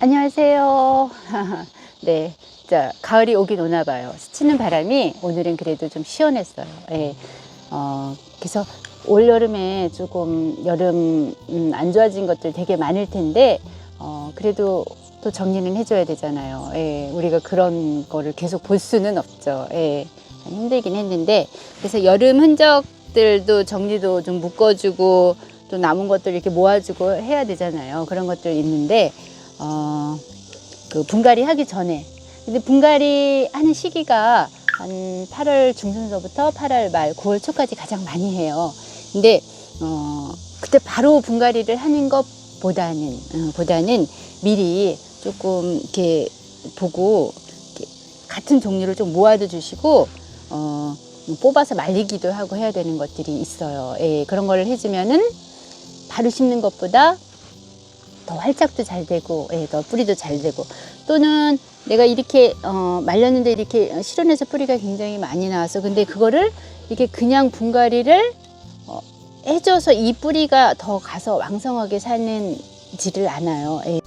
안녕하세요. 네. 자, 가을이 오긴 오나 봐요. 스치는 바람이 오늘은 그래도 좀 시원했어요. 예. 어, 그래서 올 여름에 조금 여름 음, 안 좋아진 것들 되게 많을 텐데 어, 그래도 또 정리는 해줘야 되잖아요. 예. 우리가 그런 거를 계속 볼 수는 없죠. 예. 참 힘들긴 했는데 그래서 여름 흔적들도 정리도 좀 묶어주고 또 남은 것들 이렇게 모아주고 해야 되잖아요. 그런 것들 있는데 어, 그 분갈이 하기 전에 근데 분갈이 하는 시기가 한 8월 중순서부터 8월 말 9월 초까지 가장 많이 해요. 근데 어, 그때 바로 분갈이를 하는 것보다는 어, 보다는 미리 조금 이렇게 보고 이렇게 같은 종류를 좀 모아둬 주시고 어, 뽑아서 말리기도 하고 해야 되는 것들이 있어요. 예, 그런 거를 해주면은 바로 심는 것보다 더 활짝도 잘 되고, 예, 더 뿌리도 잘 되고, 또는 내가 이렇게 어, 말렸는데 이렇게 실온에서 뿌리가 굉장히 많이 나와서 근데 그거를 이렇게 그냥 분갈이를 어, 해줘서 이 뿌리가 더 가서 왕성하게 사는지를 않아요. 예.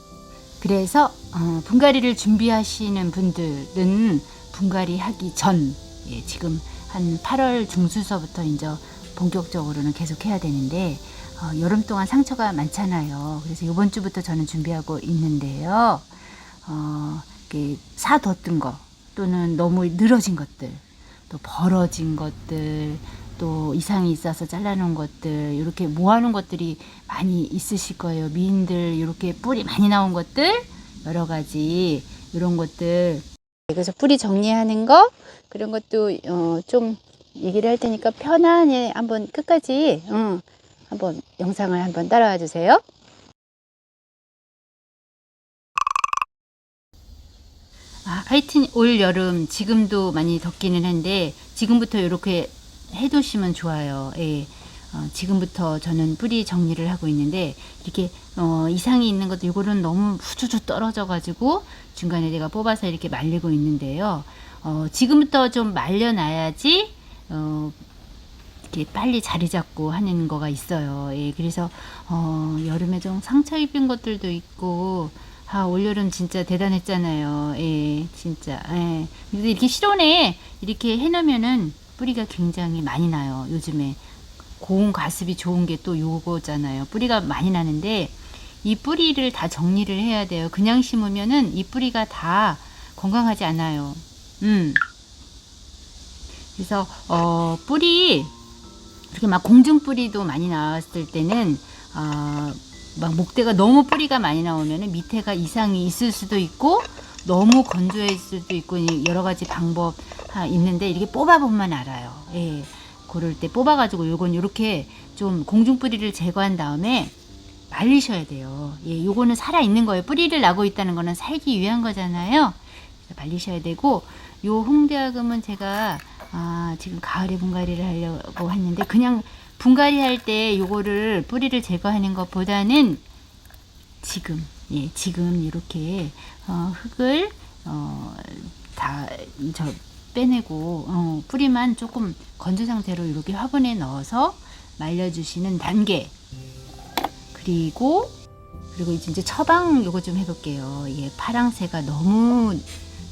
그래서 어, 분갈이를 준비하시는 분들은 분갈이 하기 전, 예, 지금 한 8월 중순서부터 이제 본격적으로는 계속 해야 되는데 어, 여름 동안 상처가 많잖아요. 그래서 이번 주부터 저는 준비하고 있는데요. 어, 이렇게 사 뒀던 거 또는 너무 늘어진 것들 또 벌어진 것들 또 이상이 있어서 잘라놓은 것들 이렇게 모아놓은 것들이 많이 있으실 거예요. 미인들 이렇게 뿌리 많이 나온 것들 여러 가지 이런 것들 그래서 뿌리 정리하는 거 그런 것도 어, 좀 얘기를 할 테니까 편안히 한번 끝까지 어, 한번 영상을 한번 따라와 주세요. 아, 하여튼 올 여름 지금도 많이 덥기는 한데 지금부터 이렇게 해두시면 좋아요. 예. 어, 지금부터 저는 뿌리 정리를 하고 있는데 이렇게 어, 이상이 있는 것도 이거는 너무 후두두 떨어져 가지고 중간에 내가 뽑아서 이렇게 말리고 있는데요. 어, 지금부터 좀 말려놔야지 어, 이렇게 빨리 자리 잡고 하는 거가 있어요. 예, 그래서 어, 여름에 좀 상처 입은 것들도 있고 아, 올여름 진짜 대단했잖아요. 예, 진짜. 예. 근데 이렇게 실온에 이렇게 해놓으면은 뿌리가 굉장히 많이 나요. 요즘에 고운 과습이 좋은 게 또 요거잖아요. 뿌리가 많이 나는데 이 뿌리를 다 정리를 해야 돼요. 그냥 심으면은 이 뿌리가 다 건강하지 않아요. 음. 그래서 어, 뿌리 이렇게 막 공중 뿌리도 많이 나왔을 때는 어, 막 목대가 너무 뿌리가 많이 나오면은 밑에가 이상이 있을 수도 있고 너무 있을 수도 있고 이 여러 가지 방법 아, 있는데 이렇게 뽑아보면 알아요. 예. 고를 때 뽑아가지고 요건 요렇게 좀 공중 뿌리를 제거한 다음에 말리셔야 돼요. 예, 요거는 살아 있는 거예요. 뿌리를 나고 있다는 거는 살기 위한 거잖아요. 말리셔야 되고 요 홍대학음은 제가 아, 지금 가을에 분갈이를 하려고 했는데 그냥 분갈이 할 때 요거를 뿌리를 제거하는 것보다는 지금 예, 지금 이렇게 어, 흙을 어, 다저 빼내고 어, 뿌리만 조금 건조 상태로 이렇게 화분에 넣어서 말려주시는 단계. 그리고 그리고 이제 처방 요거 좀 해볼게요. 예, 파랑새가 너무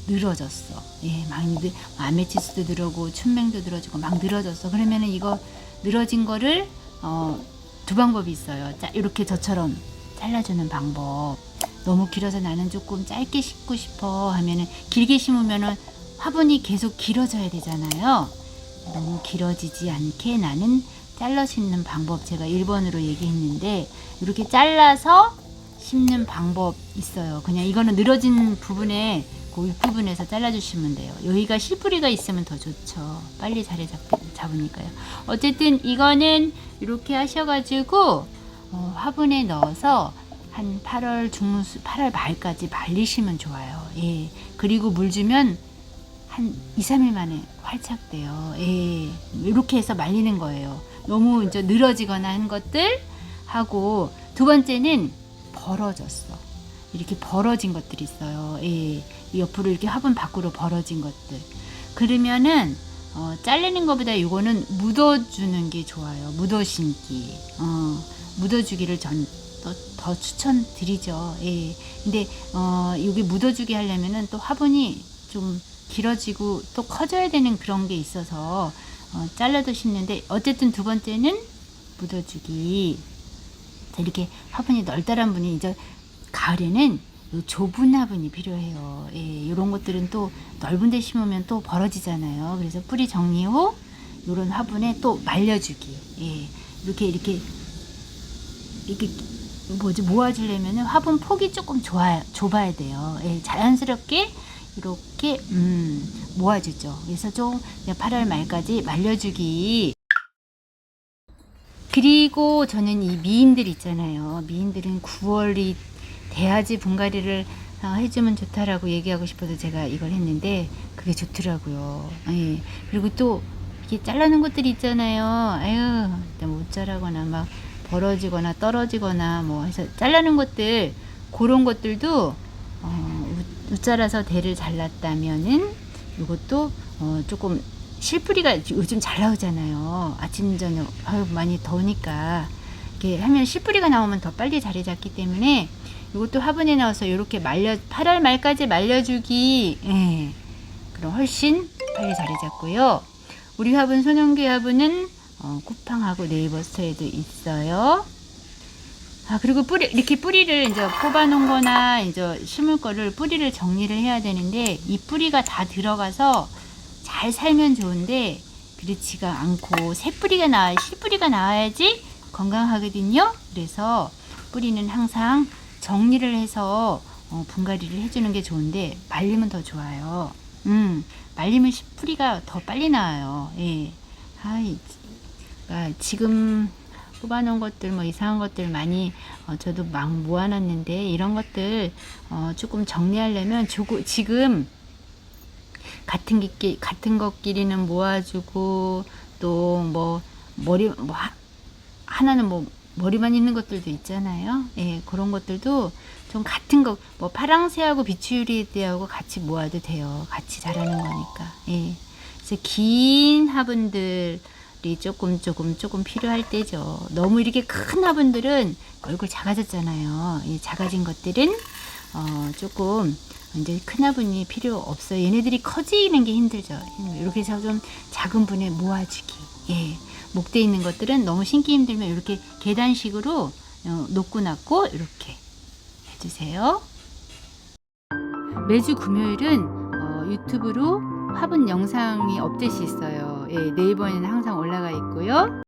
늘어졌어. 예, 많이 늘, 아메치스도 늘어고 춘맹도 늘어지고 막 늘어졌어. 그러면은 이거 늘어진 거를 어, 두 방법이 있어요. 자, 이렇게 저처럼 잘라주는 방법. 너무 길어서 나는 조금 짧게 심고 싶어 하면은 길게 심으면은 화분이 계속 길어져야 되잖아요. 너무 길어지지 않게 나는 잘라 심는 방법 제가 1번으로 얘기했는데 이렇게 잘라서 심는 방법 있어요. 그냥 이거는 늘어진 부분에 그 윗부분에서 잘라주시면 돼요. 여기가 실뿌리가 있으면 더 좋죠. 빨리 자리 잡, 잡으니까요. 어쨌든 이거는 이렇게 하셔가지고 어, 화분에 넣어서 한 8월 중 8월 말까지 말리시면 좋아요. 예. 그리고 물 주면 한 2, 3일 만에 활착 돼요. 예. 이렇게 해서 말리는 거예요. 너무 이제 늘어지거나 한 것들 하고 두 번째는 벌어졌어. 이렇게 벌어진 것들이 있어요. 예. 옆으로 이렇게 화분 밖으로 벌어진 것들. 그러면은 어, 자르는 것보다 이거는 묻어주는 게 좋아요. 묻어 심기. 어, 묻어주기를 전 더, 더 추천드리죠. 예. 근데 어, 여기 묻어주게 하려면은 또 화분이 좀 길어지고 또 커져야 되는 그런 게 있어서 어, 잘라도 심는데 어쨌든 두 번째는 묻어주기. 자, 이렇게 화분이 널따란 분이 이제 가을에는 요 좁은 화분이 필요해요. 예, 이런 것들은 또 넓은 데 심으면 또 벌어지잖아요. 그래서 뿌리 정리 후 이런 화분에 또 말려주기. 예, 이렇게 이렇게 이렇게 뭐지 모아주려면 화분 폭이 조금 좋아 좁아야 돼요. 예, 자연스럽게 이렇게 음, 모아주죠. 그래서 좀 8월 말까지 말려주기. 그리고 저는 이 미인들 있잖아요. 미인들은 9월이 돼야지 분갈이를 어, 해주면 좋다라고 얘기하고 싶어서 제가 이걸 했는데 그게 좋더라고요. 예. 그리고 또 이렇게 잘라놓은 것들이 있잖아요. 아유, 못 자라거나 막 벌어지거나 떨어지거나 뭐 해서 잘라놓은 것들 그런 것들도 어, 우- 우짜라서 대를 잘랐다면은 이것도 어, 조금 실뿌리가 요즘 잘 나오잖아요. 아침 저녁 아유 많이 더우니까 이렇게 하면 실뿌리가 나오면 더 빨리 자리 잡기 때문에 이것도 화분에 넣어서 이렇게 말려 8월 말까지 말려주기 예. 그럼 훨씬 빨리 자리 잡고요. 우리 화분 소년기 화분은 어, 쿠팡하고 네이버 스토어에도 있어요. 아 그리고 뿌리 이렇게 뿌리를 이제 뽑아놓은 거나 이제 심을 거를 뿌리를 정리를 해야 되는데 이 뿌리가 다 들어가서 잘 살면 좋은데 그렇지가 않고 새 뿌리가 나와 씨 뿌리가 나와야지 건강하거든요. 그래서 뿌리는 항상 정리를 해서 어, 분갈이를 해주는 게 좋은데 말리면 더 좋아요. 음 말리면 씨 뿌리가 더 빨리 나와요. 예. 아이 그러니까 지금 뽑아놓은 것들 뭐 이상한 것들 많이 어, 저도 막 모아놨는데 이런 것들 어, 조금 정리하려면 조금 지금 같은 기 같은 것끼리는 모아주고 또 뭐 머리 뭐 하, 하나는 뭐 머리만 있는 것들도 있잖아요. 예, 그런 것들도 좀 같은 거, 뭐 파랑새하고 비추유리대하고 같이 모아도 돼요. 같이 자라는 거니까. 예. 그래서 긴 화분들이 조금 조금 조금 필요할 때죠. 너무 이렇게 큰 화분들은 얼굴 작아졌잖아요. 이 작아진 것들은 어, 조금 이제 큰 화분이 필요 없어요. 얘네들이 커지는 게 힘들죠. 이렇게 해서 좀 작은 분에 모아주기. 예. 목대 있는 것들은 너무 신기 힘들면 이렇게 계단식으로 어, 놓고 놨고 이렇게 해주세요. 매주 금요일은 어, 유튜브로 화분 영상이 업데이트 있어요. 예, 네이버에는 항상 올라가 있고요.